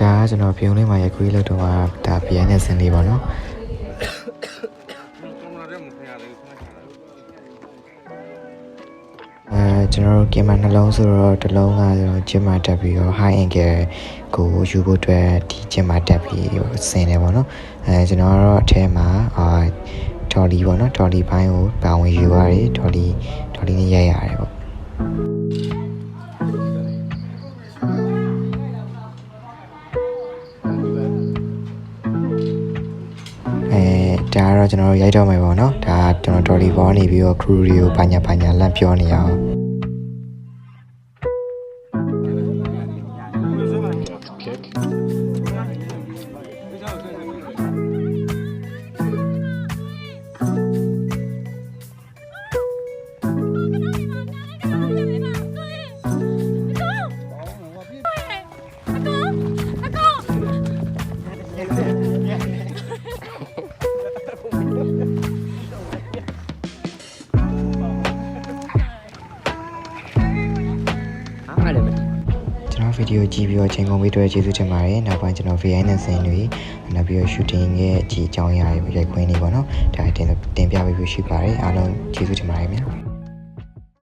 ဒါကကျွန်တော်ပြုံးလေးမှာရခွေးလို့တော့ဒါ BNS ဆင်းလေးပေါ့နော်အဲကျွန်တော်တို့ကင်မနှလုံးဆိုတော့တစ်လုံးကကျွန်တော်ဂျင်မာတက်ပြီးတော့ high angle ကိုယူဖို့အတွက်ဒီဂျင်မာတက်ပြီးဆင်တယ်ပေါ့နော်အဲကျွန်တော်ကတော့အထဲမှာအာဒေါ်လီပေါ့နော်ဒေါ်လီဘိုင်းကိုပါဝင်ယူရတယ်ဒေါ်လီဒေါ်လီနဲ့ရိုက်ရတယ်ပေါ့ ဒါကတော့ကျွန်တော်တို့ရိုက်တော့မယ်ပေါ့နော်ဒါကကျွန်တော်ဒေါ်လီဘောနေပြီးတော့ crew တွေကိုဘာညာဘာညာလန့်ပြောနေအောင် ဗီဒီယိုကြည့်ပြီးတော့ချိန်ကုန်ပြီးတော့ကျေးဇူးတင်ပါတယ်နောက်ပိုင်းကျွန်တော် VN နဲ့ဆင်းတွေနောက်ပြီးတော့ shooting ရဲ့အကြည့်အကြောင်းအရာတွေရိုက်ခွင်းနေပေါ့နော်ဒါတင်တင်ပြပေးဖို့ရှိပါတယ်အားလုံးကျေးဇူးတင်ပါတယ်ခင်ဗျာ